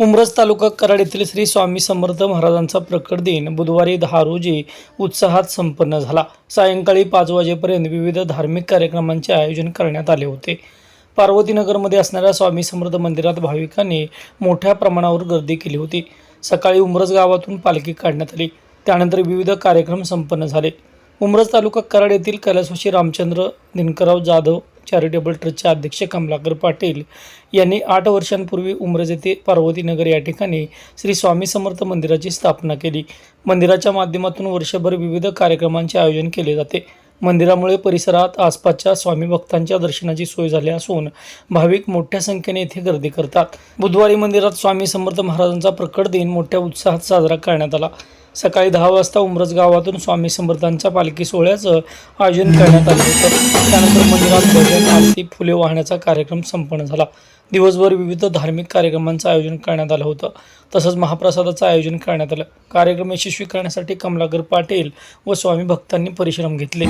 उमरज तालुका कराड येथील श्री स्वामी समर्थ महाराजांचा प्रकट दिन बुधवारी दहा रोजी उत्साहात संपन्न झाला. सायंकाळी पाच वाजेपर्यंत विविध धार्मिक कार्यक्रमांचे आयोजन करण्यात आले होते. पार्वतीनगरमध्ये असणाऱ्या स्वामी समर्थ मंदिरात भाविकांनी मोठ्या प्रमाणावर गर्दी केली होती. सकाळी उमरज गावातून पालखी काढण्यात आली. त्यानंतर विविध कार्यक्रम संपन्न झाले. उमरज तालुका कराड येथील कैलासवाशी रामचंद्र दिनकरराव जाधव चॅरिटेबल ट्रस्टचे अध्यक्ष कमलाकर पाटील यांनी आठ वर्षांपूर्वी उमरज येथे पार्वतीनगर या ठिकाणी श्री स्वामी समर्थ मंदिराची स्थापना केली. मंदिराच्या माध्यमातून वर्षभर विविध कार्यक्रमांचे आयोजन केले जाते. मंदिरामुळे परिसरात आसपासच्या स्वामी भक्तांच्या दर्शनाची सोय झाली असून भाविक मोठ्या संख्येने येथे गर्दी करतात. बुधवारी मंदिरात स्वामी समर्थ महाराजांचा प्रकट दिन मोठ्या उत्साहात साजरा करण्यात आला. सकाळी दहा वाजता उमरज गावातून स्वामी समर्थांच्या पालखी सोहळ्याचं आयोजन करण्यात आलं होतं. त्यानंतर मंदिरात भजन आरती फुले वाहण्याचा कार्यक्रम संपन्न झाला. दिवसभर विविध धार्मिक कार्यक्रमांचं आयोजन करण्यात आलं होतं. तसंच महाप्रसादाचं आयोजन करण्यात आलं. कार्यक्रम यशस्वी करण्यासाठी कमलाकर पाटील व स्वामी भक्तांनी परिश्रम घेतले.